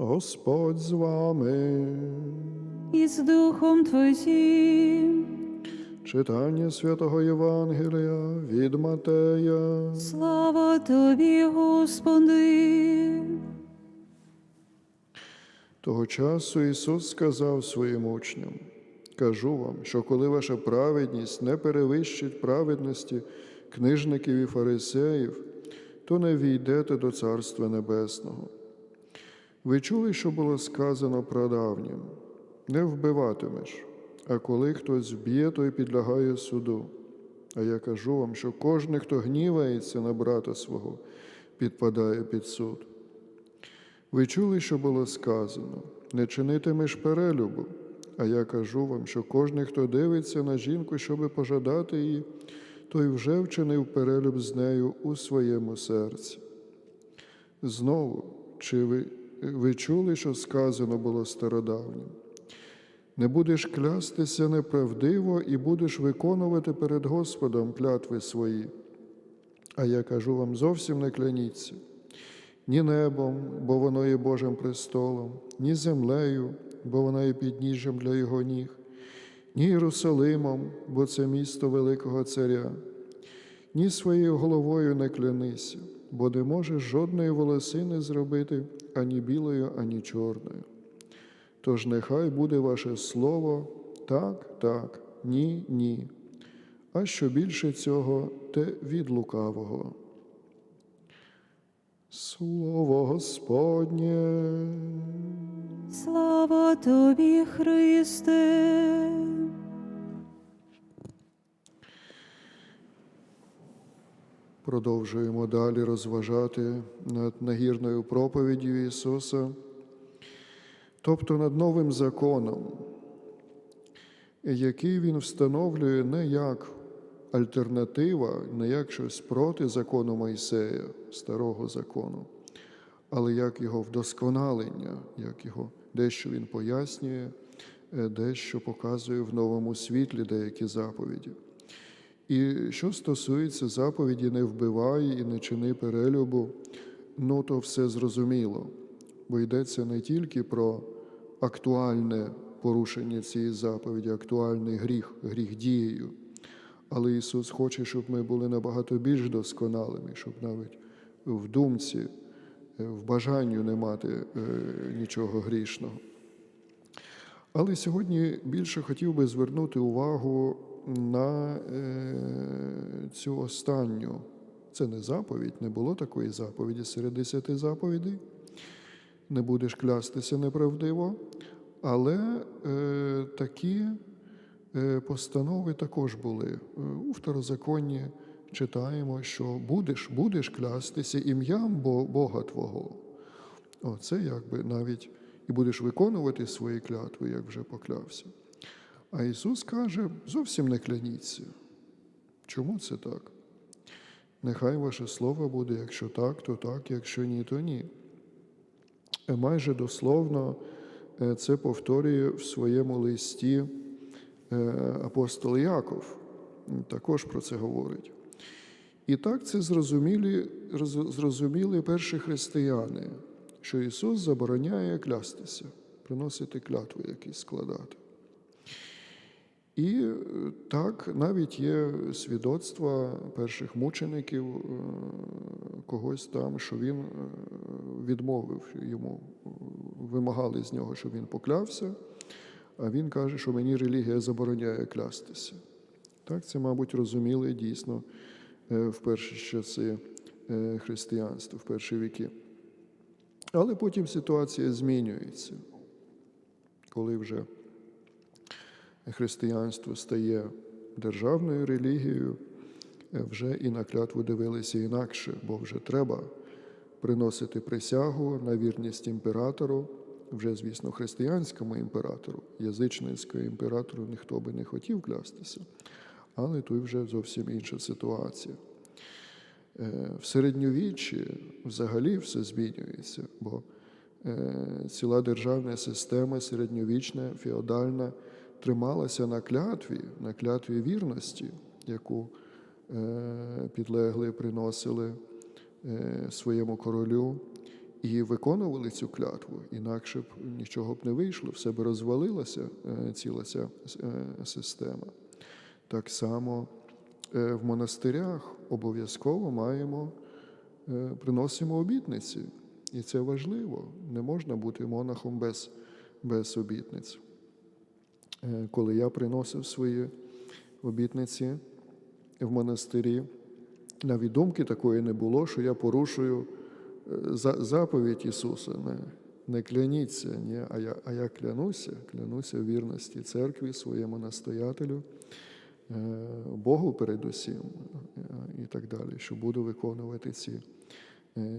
Господь з вами. і з Духом Твоїм. Читання святого Євангелія від Матея. Слава Тобі, Господи. Того часу Ісус сказав своїм учням: Кажу вам, що коли ваша праведність не перевищить праведності книжників і фарисеїв, то не війдете до Царства Небесного. Ви чули, що було сказано прадавнім: не вбиватимеш, а коли хтось вб'є, той підлягає суду. А я кажу вам, що кожен, хто гнівається на брата свого, підпадає під суд. Ви чули, що було сказано: не чинитимеш перелюбу. А я кажу вам, що кожен, хто дивиться на жінку, щоби пожадати її, той вже вчинив перелюб з нею у своєму серці. Знову, чи ви, ви чули, що сказано було стародавнім? Не будеш клястися неправдиво і будеш виконувати перед Господом клятви свої. А я кажу вам, зовсім не кляніться ні небом, бо воно є Божим престолом, ні землею, бо вона є підніжжям для його ніг, ні Єрусалимом, бо це місто Великого Царя, ні своєю головою не клянися, бо не можеш жодної волосини зробити ані білою, ані чорною. Тож нехай буде ваше слово так, так, ні, ні. А що більше цього, те від лукавого. Слово Господнє. Слава Тобі, Христе. Продовжуємо далі розважати над нагірною проповіддю Ісуса, тобто над новим законом, який Він встановлює не як альтернатива, не як щось проти закону Мойсея, старого закону, але як його вдосконалення, як його дещо він пояснює, е, дещо показує в новому світлі деякі заповіді. І що стосується заповіді не вбивай і не чини перелюбу, ну то все зрозуміло, бо йдеться не тільки про актуальне порушення цієї заповіді, актуальний гріх, гріх дією, але Ісус хоче, щоб ми були набагато більш досконалими, щоб навіть в думці, е, в бажанню не мати е, нічого грішного. Але сьогодні більше хотів би звернути увагу на е, цю останню. Це не заповідь, не було такої заповіді серед десяти заповідей. Не будеш клястися неправдиво, але е, такі е, постанови також були. Е, У второзаконні читаємо, що будеш, будеш клястися ім'ям Бога Твого. О, це якби навіть і будеш виконувати свої клятви, як вже поклявся. А Ісус каже, зовсім не кляніться. Чому це так? Нехай ваше слово буде, якщо так, то так, якщо ні, то ні. Е, Майже дословно е, це повторює в своєму листі е, апостол Яков. Також про це говорить. І так це зрозуміли, зрозуміли перші християни, що Ісус забороняє клястися, приносити клятви якісь складати. І е, так навіть є свідоцтва перших мучеників е, когось там, що він е, відмовив йому, вимагали з нього, щоб він поклявся, а він каже, що мені релігія забороняє клястися. Так, це, мабуть, розуміли дійсно в перші часи християнства, в перші віки. Але потім ситуація змінюється, коли вже християнство стає державною релігією, е, вже і на клятву дивилися інакше, бо вже треба приносити присягу на вірність імператору, вже, звісно, християнському імператору, язичницькому імператору ніхто би не хотів клястися, але тут вже зовсім інша ситуація. Е, В середньовіччі взагалі все змінюється, бо е, ціла державна система середньовічна, феодальна, трималася на клятві, на клятві вірності, яку е, підлегли приносили е, своєму королю. і виконували цю клятву, інакше б нічого б не вийшло, все б розвалилася е, ціла ця система. Так само в монастирях обов'язково маємо, приносимо обітниці. І це важливо. Не можна бути монахом без, без обітниць. Е, Коли я приносив свої обітниці в монастирі, навіть думки такої не було, що я порушую е, заповідь Ісуса. Не, не кляніться, ні, а, я, а я клянуся, клянуся в вірності церкві, своєму настоятелю, е, Богу передусім і так далі, що буду виконувати ці,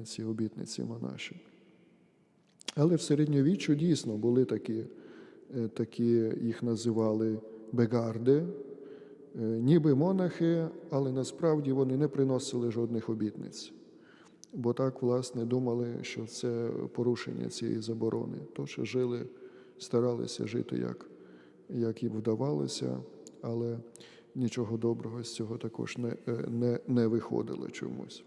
ці обітниці монаші. Але в середньовіччю дійсно були такі, такі їх називали бегарди, е, ніби монахи, але насправді вони не приносили жодних обітниць. Бо так, власне, думали, що це порушення цієї заборони. Тож жили, старалися жити, як, як їм вдавалося, але нічого доброго з цього також не, е, не, не виходило чомусь.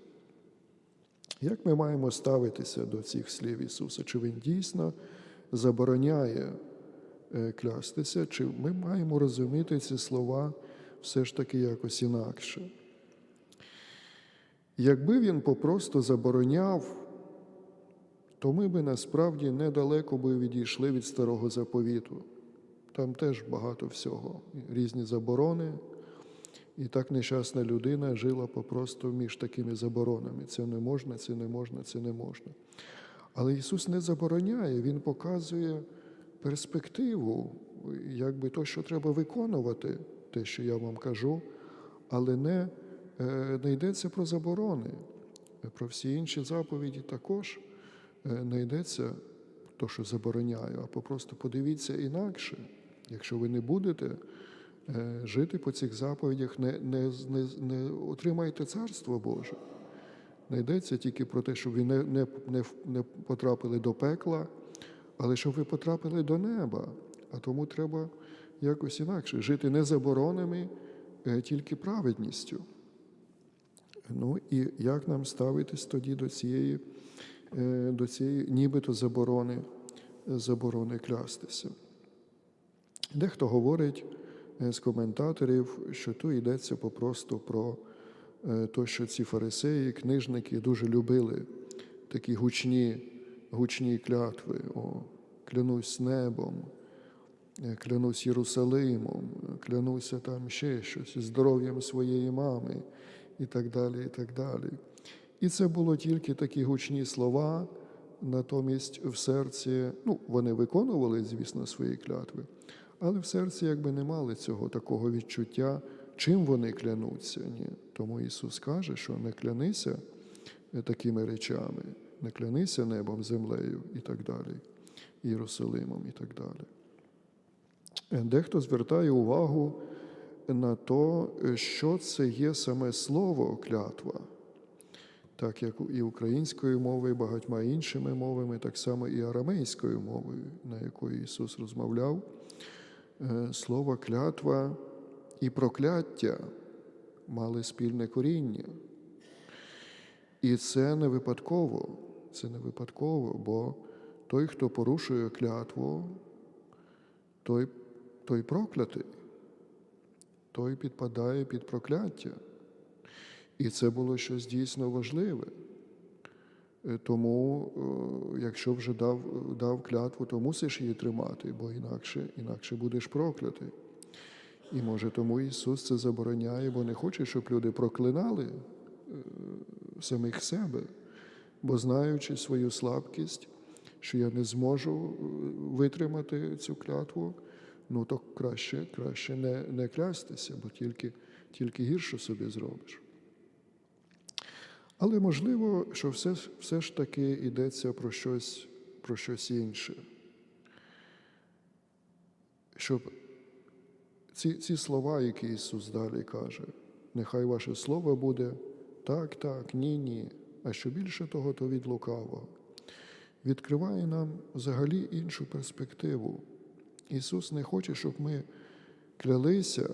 Як ми маємо ставитися до цих слів Ісуса? Чи Він дійсно забороняє е, клястися, чи ми маємо розуміти ці слова все ж таки якось інакше? Якби він попросту забороняв, то ми би насправді недалеко би відійшли від старого заповіту. Там теж багато всього, різні заборони, і так нещасна людина жила попросту між такими заборонами. Це не можна, це не можна, це не можна. Але Ісус не забороняє, Він показує перспективу, якби то, що треба виконувати, те, що я вам кажу, але не, е, не йдеться про заборони. Про всі інші заповіді також е, не йдеться то, що забороняю, а попросту подивіться інакше. Якщо ви не будете е, жити по цих заповідях, не, не, не, не отримаєте Царство Боже. Не йдеться тільки про те, щоб ви не, не, не потрапили до пекла, але щоб ви потрапили до неба. А тому треба якось інакше жити не заборонами, е, тільки праведністю. Ну і як нам ставитись тоді до цієї, е, до цієї нібито заборони, заборони клястися? Дехто говорить е, з коментаторів, що тут йдеться попросту про те, що ці фарисеї, книжники дуже любили такі гучні, гучні клятви. О, клянусь небом, е, клянусь Єрусалимом, клянуся там ще щось, здоров'ям своєї мами і так далі. І так далі. І це було тільки такі гучні слова, натомість в серці, ну, вони виконували, звісно, свої клятви, але в серці якби не мали цього такого відчуття, чим вони клянуться. Ні. Тому Ісус каже, що не клянися е, такими речами, не клянися небом, землею і так далі, Єрусалимом і так далі. Е, Дехто звертає увагу на те, що це є саме слово клятва, так як і українською мовою, і багатьма іншими мовами, так само і арамейською мовою, на якої Ісус розмовляв. Е, Слово клятва і прокляття мали спільне коріння. І це не випадково, це не випадково, бо той, хто порушує клятву, той, той проклятий, той підпадає під прокляття. І це було щось дійсно важливе. Е, Тому, е, якщо вже дав, дав клятву, то мусиш її тримати, бо інакше, інакше будеш проклятий. І може тому Ісус це забороняє, бо не хоче, щоб люди проклинали е, самих себе, бо знаючи свою слабкість, що я не зможу е, витримати цю клятву, ну то краще, краще не, не клястися, бо тільки, тільки гірше собі зробиш. Але можливо, що все, все ж таки йдеться про щось, про щось інше. Щоб ці, ці слова, які Ісус далі каже, нехай ваше слово буде так, так, ні, ні. А що більше того, то від лукавого. Відкриває нам взагалі іншу перспективу. Ісус не хоче, щоб ми клялися,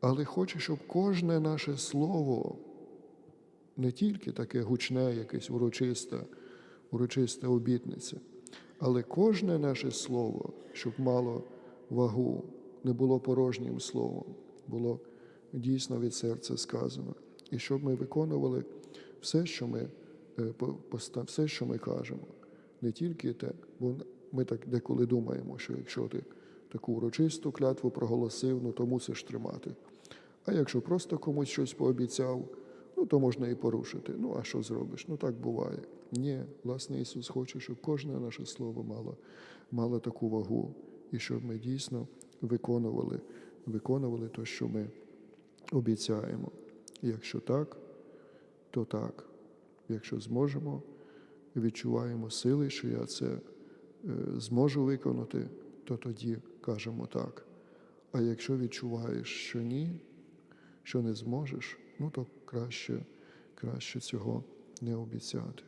але хоче, щоб кожне наше слово не тільки таке гучне, якесь урочисте, урочиста обітниця. Але кожне наше слово, щоб мало вагу, не було порожнім словом, було дійсно від серця сказано. І щоб ми виконували все, що ми, все, що ми кажемо, не тільки те, бо ми так деколи думаємо, що якщо ти таку урочисту клятву проголосив, ну то мусиш тримати. А якщо просто комусь щось пообіцяв, ну то можна і порушити. Ну а що зробиш? Ну так буває. Ні, власне, Ісус хоче, щоб кожне наше слово мало, мало таку вагу, і щоб ми дійсно виконували, виконували те, що ми обіцяємо. І Якщо так, то так. Якщо зможемо, відчуваємо сили, що я це е, зможу виконати, то тоді кажемо так. А якщо відчуваєш, що ні, що не зможеш, ну то краще, краще цього не обіцяти.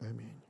Амінь.